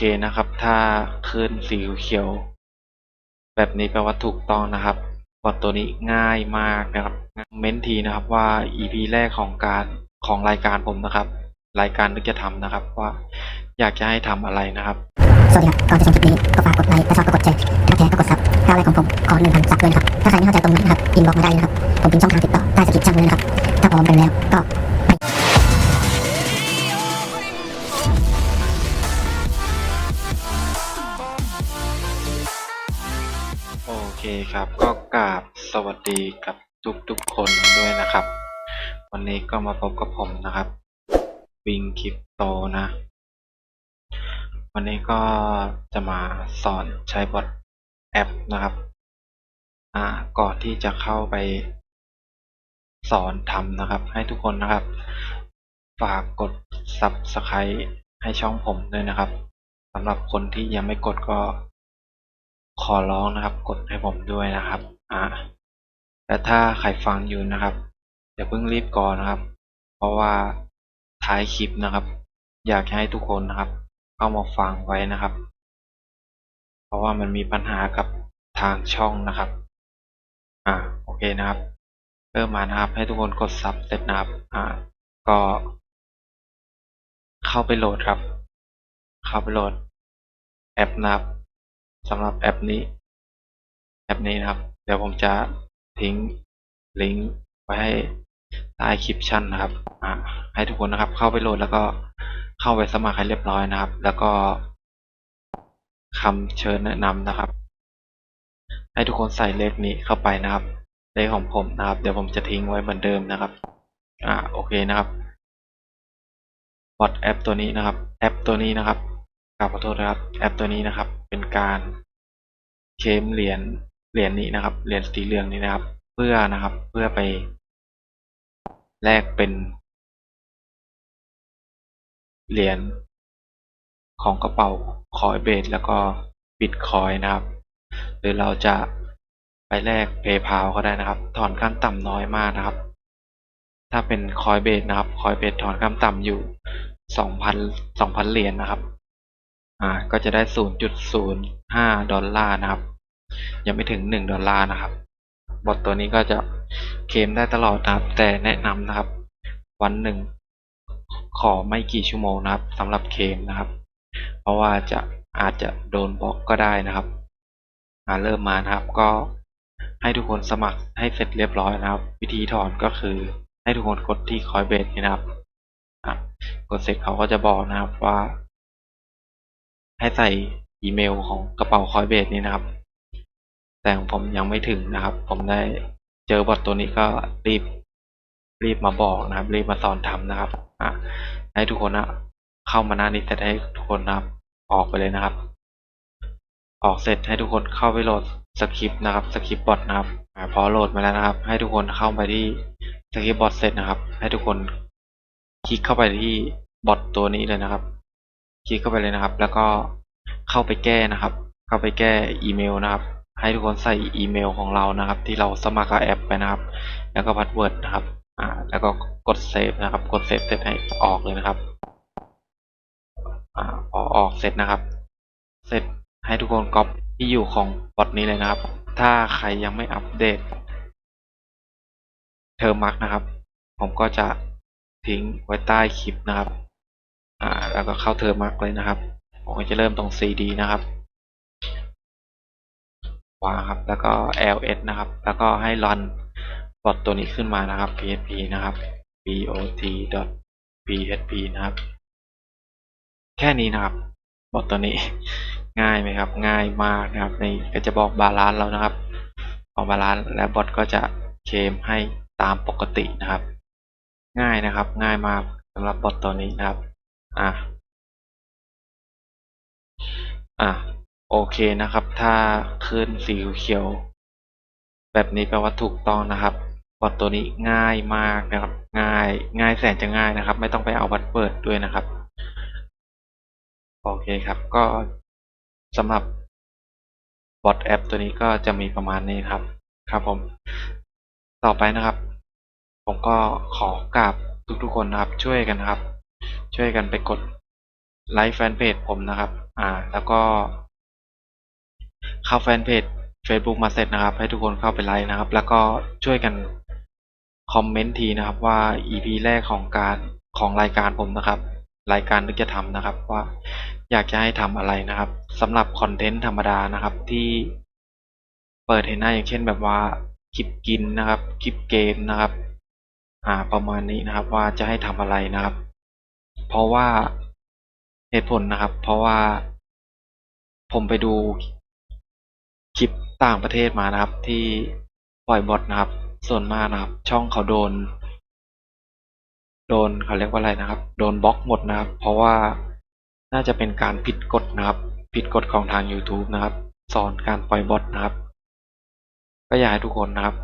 เคนะครับ ถ้าขึ้นสีเขียว แบบนี้แปลว่าถูกต้องนะครับบอทตัวนี้ง่ายมากนะครับเม้นทีนะครับว่า EP แรกของการของรายการผมนะครับ รายการนึกจะทำนะครับว่าอยากจะให้ทำอะไรนะครับ สวัสดีครับ ก่อนจะชมคลิปนี้ก็ฝากกดไลค์ถ้าชอบก็กดแชร์ถ้าแท้ก็กดซับถ้าอะไรของผมขอหนึ่งพันซับด้วยนะครับ ถ้าใครไม่เข้าใจตรงไหนนะครับอินบ็อกมาได้นะครับ ผมเป็นช่องทางติดต่อใต้สคริปชั่นเลยนะครับ ถ้าพร้อมกันแล้วก็ ครับ ก็กราบสวัสดีกับทุกๆคนด้วยนะครับ วันนี้ก็มาพบกับผมนะครับวิงคริปโตนะ วันนี้ก็จะมาสอนใช้บอทแอปนะครับ อ่าก่อนที่จะเข้าไปสอนทำนะครับ ให้ทุกคนนะครับ ฝากกด Subscribe ให้ช่องผมด้วยนะครับสำหรับคนที่ยังไม่กดก็ ขอร้องนะครับ กดให้ผมด้วยนะครับอ่าและถ้าใครฟังอยู่นะครับอย่าเพิ่งรีบก่อนนะครับ เพราะว่าท้ายคลิปนะครับ อยากให้ทุกคนนะครับ เข้ามาฟังไว้นะครับ เพราะว่ามันมีปัญหากับทางช่องนะครับ อ่าโอเคนะครับเริ่มมานะครับ ให้ทุกคนกดซับเสร็จนะครับ อ่า ก็ เข้าไปโหลดครับ เข้าไปโหลดแอปนะครับ สำหรับแอปนี้ แอปนี้นะครับ เดี๋ยวผมจะทิ้งลิงก์ไว้ให้ใต้คลิปชั่นนะครับให้ทุกคนนะครับ เข้าไปโหลดแล้วก็เข้าไปสมัครให้เรียบร้อยนะครับ แล้วก็คำเชิญแนะนำนะครับ ให้ทุกคนใส่เลขนี้เข้าไปนะครับ เลขของผมนะครับ เดี๋ยวผมจะทิ้งไว้เหมือนเดิมนะครับ อ่าโอเคนะครับบอทแอปตัวนี้นะครับ แอปตัวนี้นะครับ กราบขอโทษนะครับแอปตัวนี้นะครับ เป็นการเคมเหรียญเหรียญนี้นะครับเหรียญสีเหลืองนี้นะครับ เพื่อนะครับ เพื่อไปแลกเป็นเหรียญของกระเป๋าคอยเบสแล้วก็บิตคอยนะครับ หรือเราจะไปแลก PayPal ก็ได้นะครับ ถอนขั้นต่ำน้อยมากนะครับ ถ้าเป็นคอยเบสนะครับคอยเบสถอนขั้นต่ำอยู่สองพันสองพันเหรียญนะครับ อ่าก็จะได้ศูนย์จุดอลลาร์นะครับ ยังไม่ถึงหนึ่งดอลลาร์นะครับ บอทตัวนี้ก็จะเคลมได้ตลอดนะครับ แต่แนะนำนะครับ วันหนึ่ง ขอไม่กี่ชั่วโมงนะครับสำหรับเคลมนะครับ เพราะว่าจะอาจจะโดนบล็อกก็ได้นะครับอ่าเริ่มมานะครับ ก็ให้ทุกคนสมัครให้เสร็จเรียบร้อยนะครับ วิธีถอนก็คือให้ทุกคนกดที่คอยเบสนะครับอะกดเสร็จเขาก็จะบอกนะครับว่า ให้ใส่อีเมลของกระเป๋าคอยเบสนี้นะครับ แต่ของผมยังไม่ถึงนะครับ ผมได้เจอบอทตัวนี้ก็รีบรีบมาบอกนะครับ รีบมาสอนทำนะครับอะให้ทุกคนนะเข้ามาหน้านี้เสร็จให้ทุกคนนะครับ ออกไปเลยนะครับ ออกเสร็จให้ทุกคนเข้าไปโหลดสคริปต์นะครับสคริปต์บอทนะครับอพอโหลดมาแล้วนะครับ ให้ทุกคนเข้าไปที่สคริปต์บอทเสร็จนะครับ ให้ทุกคนคลิกเข้าไปที่บอทตัวนี้เลยนะครับ คลิกเข้าไปเลยนะครับ แล้วก็เข้าไปแก้นะครับ เข้าไปแก้อีเมลนะครับ ให้ทุกคนใส่อีเมลของเรานะครับ ที่เราสมัครกับแอปไปนะครับ แล้วก็พาสเวิร์ดนะครับอ่าแล้วก็กดเซฟนะครับ กดเซฟเสร็จให้ออกเลยนะครับอ่าพอออกเสร็จนะครับ เสร็จให้ทุกคนก๊อปที่อยู่ของบอทนี้เลยนะครับ ถ้าใครยังไม่อัปเดตเทอร์มักนะครับ ผมก็จะทิ้งไว้ใต้คลิปนะครับ อ่า แล้วก็เข้าเทอร์มักเลยนะครับ ผมก็จะเริ่มตรง CD นะครับวางครับ แล้วก็ ls นะครับ แล้วก็ให้รันบอทตัวนี้ขึ้นมานะครับ php นะครับ bot php นะครับ แค่นี้นะครับบอทตัวนี้ ง่ายไหมครับ ง่ายมากนะครับในก็จะบอกบาลานซ์แล้วนะครับบอกบาลานซ์แล้วบอทก็จะเคมให้ตามปกตินะครับ ง่ายนะครับ ง่ายมากสำหรับบอทตัวนี้นะครับ อะอะโอเคนะครับ ถ้าขึ้นสีเขียว แบบนี้แปลว่าถูกต้องนะครับบอทตัวนี้ง่ายมากนะครับ ง่าย ง่ายแสนจะง่ายนะครับ ไม่ต้องไปเอาบัตรเปิดด้วยนะครับ โอเคครับ ก็สำหรับบอทแอปตัวนี้ก็จะมีประมาณนี้ครับ ครับผม ต่อไปนะครับ ผมก็ขอกราบทุกๆคนนะครับ ช่วยกันนะครับ ช่วยกันไปกดไลค์แฟนเพจผมนะครับ อ่า แล้วก็ เข้าแฟนเพจ Facebook มาเสร็จนะครับ ให้ทุกคนเข้าไปไลค์นะครับ แล้วก็ช่วยกันคอมเมนต์ทีนะครับว่า EP แรกของการของรายการผมนะครับ รายการนึกจะทำนะครับ ว่าอยากจะให้ทำอะไรนะครับสำหรับคอนเทนต์ธรรมดานะครับที่เปิดเห็นหน้าอย่างเช่นแบบว่าคลิปกินนะครับ คลิปเกมนะครับ อ่าประมาณนี้นะครับว่าจะให้ทำอะไรนะครับ เพราะว่าเหตุผลนะครับ เพราะว่า ผมไปดูคลิปต่างประเทศมานะครับ ที่ปล่อยบอทนะครับ ส่วนมากนะครับ ช่องเขาโดน โดนเขาเรียกว่าอะไรนะครับ โดนบล็อกหมดนะครับ เพราะว่าน่าจะเป็นการผิดกฎนะครับ ผิดกฎของทาง YouTube นะครับ สอนการปล่อยบอทนะครับ ก็อยากให้ทุกคนนะครับ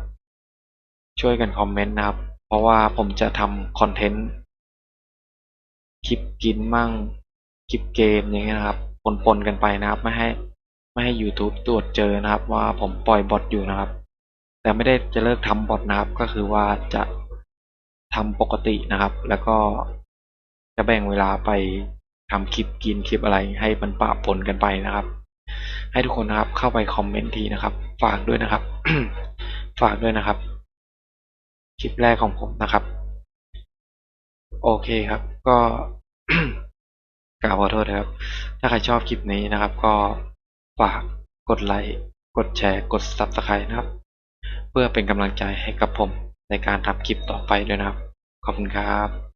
ช่วยกันคอมเมนต์นะครับ เพราะว่าผมจะทำคอนเทนต์ คลิปกินมั่งคลิปเกมอย่างเงี้ยนะครับปนๆกันไปนะครับ ไม่ให้ไม่ให้ YouTube ตรวจเจอนะครับ ว่าผมปล่อยบอทอยู่นะครับ แต่ไม่ได้จะเลิกทำบอทนะครับ ก็คือว่าจะทำปกตินะครับ แล้วก็จะแบ่งเวลาไปทำคลิปกินคลิปอะไรให้มันปะปนกันไปนะครับ ให้ทุกคนนะครับเข้าไปคอมเมนต์ทีนะครับ ฝากด้วยนะครับ ฝากด้วยนะครับ คลิปแรกของผมนะครับ โอเคครับ ก็กราบขอโทษนะครับ ถ้าใครชอบคลิปนี้นะครับ ก็ฝากกดไลค์กดแชร์ กด Subscribe นะครับ เพื่อเป็นกำลังใจให้กับผมในการทำคลิปต่อไปด้วยนะครับ ขอบคุณครับ